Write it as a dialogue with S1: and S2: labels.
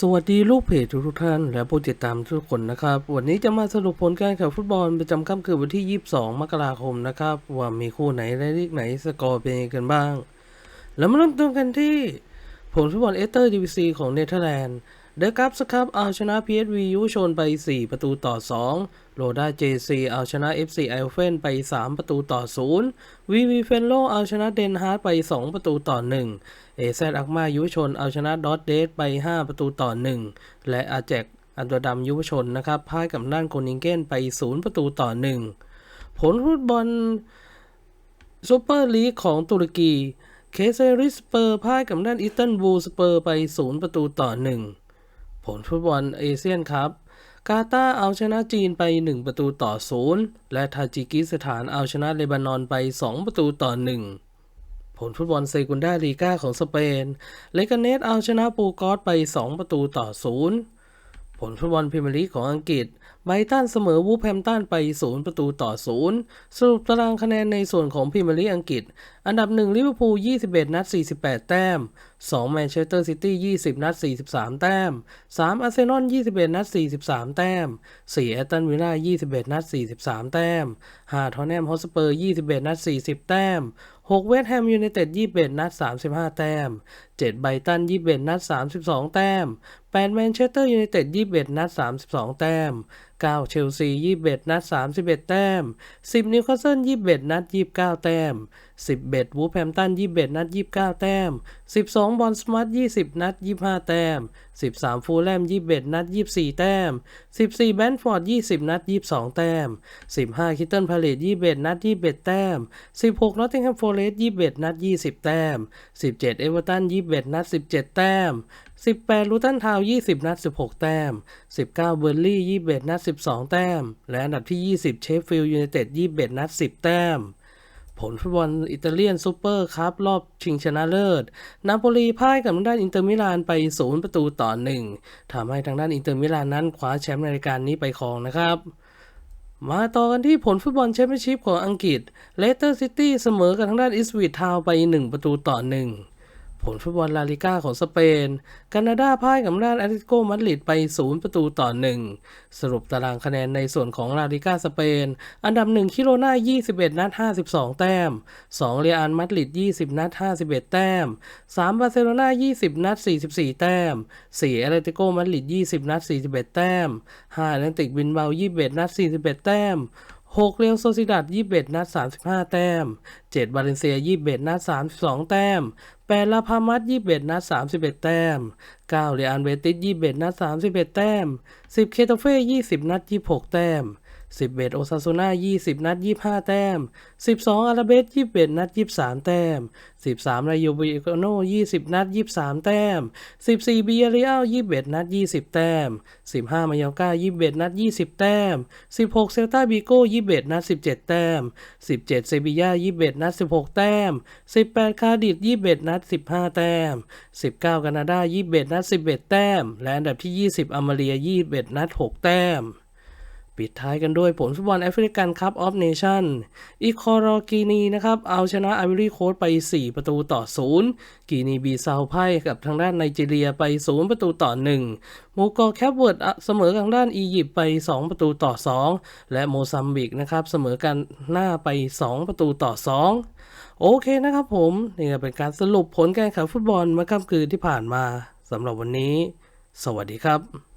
S1: สวัสดีลูกเพจทุกท่าน และผู้ติดตามทุกคนนะครับ วันนี้จะมาสรุปผลการแข่งฟุตบอลประจำค่ำคืนวันที่ 22 มกราคมนะครับ ว่ามีคู่ไหนและลีกไหนสกอร์เป็นยังไงกันบ้าง แล้วมาเริ่มต้นกันที่ ผลฟุตบอลเอสเตอร์ดีวีซีของเนเธอร์แลนด์ เดอะกัปส์ครับเอาชนะ PSV ยุชนไป 4 ประตูต่อ 2 โรด้าเจซีเอาชนะ FC ไอเฟนไป 3 ประตูต่อ0วีวีเฟนโลเอาชนะเดนฮาร์ดไป 2 ประตูต่อ 1 เอแซดอักมายุชนเอาชนะดอตเดสไป 5 ประตูต่อ 1 และอาแจกอันตัวดำยุวชนนะครับพ่ายกับด้านโกนิงเกนไป 0 ประตูต่อ 1 ผลฟุตบอลซูเปอร์ลีกของตุรกี เคเซริสเปอร์พ่ายกับด้านอิสตันบูลสเปอร์ไป 0 ประตูต่อ 1 ผลฟุตบอลเอเชียนครับ กาตาเอาชนะจีนไป 1 ประตูต่อ0และทาจิกิสถานเอาชนะเลบานอนไป 2 ประตูต่อ 1 ผลฟุตบอลเซกุนดาลีกาของสเปน เลกาเนสเอาชนะปูกอสไป 2 ประตูต่อ0ผลฟุตบอลพรีเมียร์ลีกของอังกฤษ ไบรตันเสมอวูฟแฮมตันไป 0 ประตูต่อ 0 สรุปตารางคะแนนในส่วนของพรีเมียร์ลีกอังกฤษ อันดับ 1 ลิเวอร์พูล 21 นัด 48 แต้ม 2 แมนเชสเตอร์ซิตี้ 20 นัด 43 แต้ม 3 อาร์เซนอล 21 นัด 43 แต้ม 4 แอตตันวิลล่า 21 นัด 43 แต้ม 5 ทอนแนมฮอสเปอร์ 21 นัด 40 แต้ม 6 เวสต์แฮมยูไนเต็ด 21 นัด 35 แต้ม 7 ไบตัน 21 นัด 32 แต้ม 8 แมนเชสเตอร์ยูไนเต็ด 21 นัด 32 แต้ม9 เชลซี 21 นัด 31 แต้ม 10 นิวคาสเซิล 21 นัด 29 แต้ม10เบดวูฟแฮมตัน 21 นัด 29 แต้ม 12 บอลสมาร์ท20 นัด 25 แต้ม 13 ฟูลแลม 21 นัด 24 แต้ม 14 แบนฟอร์ด 20 นัด 22 แต้ม 15 คิตเติลพาเลต21 นัด 21 แต้ม 16 นอตติงแฮมฟอเรสต์21 นัด 20 แต้ม 17 เอเวอร์ตัน 21 นัด 17 แต้ม 18ลูตันทาว20 นัด 16 แต้ม 19 เบอร์ลี่ 21 นัด 12 แต้ม และอันดับที่ 20 เชฟฟิลด์ยูไนเต็ด 21 นัด 10 แต้ม ผลฟุตบอลอิตาเลียนซูเปอร์คัพรอบชิงชนะเลิศ นาโปลีพ่ายกับทางด้านอินเตอร์มิลานไป 0 ประตูต่อ 1ทำให้ทางด้านอินเตอร์มิลานนั้นคว้าแชมป์ในรายการนี้ไปครองนะครับมาต่อกันที่ผลฟุตบอลแชมเปี้ยนชิพของอังกฤษเลสเตอร์ซิตี้เสมอกับทางด้านอิสวิททาวไป 1 ประตูต่อ 1 ผลฟุตบอลลาลิก้าของสเปนแคนาดาพ่ายกับทางด้านแอตเลติโกมาดริดไป 0 ประตูต่อ 1 สรุปตารางคะแนนในส่วนของลาลิก้าสเปน อันดับ 1 คิโรนา21 นัด 52 แต้ม 2 เรอัลมาดริด 20 นัด 51 แต้ม 3 บาร์เซโลนา20 นัด 44 แต้ม 4 แอตเลติโกมาดริด 20 นัด 41 แต้ม 5 แอตแลนติกบินเบา 21 นัด 41 แต้ม 6 เรียวโซซิดัด21 นัด 35 แต้ม 7 บาเลนเซีย 21 นัด 32 แต้ม 8 ลาพามัส21 นัด 31 แต้ม 9 เรอันเบติส21 นัด 31 แต้ม 10 เคโตเฟ่ 20 นัด 26 แต้ม 11 โอซาซูน่า 20 นัด 25 แต้ม 12 อาราเบส 21 นัด 23 แต้ม 13 รายโยบิโกโน20 นัด 23 แต้ม 14 บิเอเรียล21 นัด 20 แต้ม 15 มายอกา21 นัด 20 แต้ม 16 เซลตาบิโก้ 21 นัด 17 แต้ม 17 เซบีย่า 21 นัด 16 แต้ม 18 คาดิฟ21 นัด 15 แต้ม 19แคนาดา 21 นัด 11 แต้ม และอันดับที่ 20 อเมริกา21 นัด 6 แต้ม ปิดท้ายกันด้วยผลฟุตบอลแอฟริกันคัพออฟเนชั่นอีคอรอกีนีนะครับ เอาชนะไอวอรี่โคสต์ไป 4 ประตูต่อ 0 กีนีบีซาวไพ่กับทางด้านไนจีเรียไป 0 ประตูต่อ1มูกอร์แคปเวิร์ดเสมอทางด้านอียิปต์ไป 2 ประตูต่อ 2 และโมซัมบิกนะครับเสมอกันหน้าไป 2 ประตูต่อ 2 โอเคนะครับผม นี่ก็เป็นการสรุปผลการแข่งขันฟุตบอลเมื่อค่ำคืนที่ผ่านมาสำหรับวันนี้ สวัสดีครับ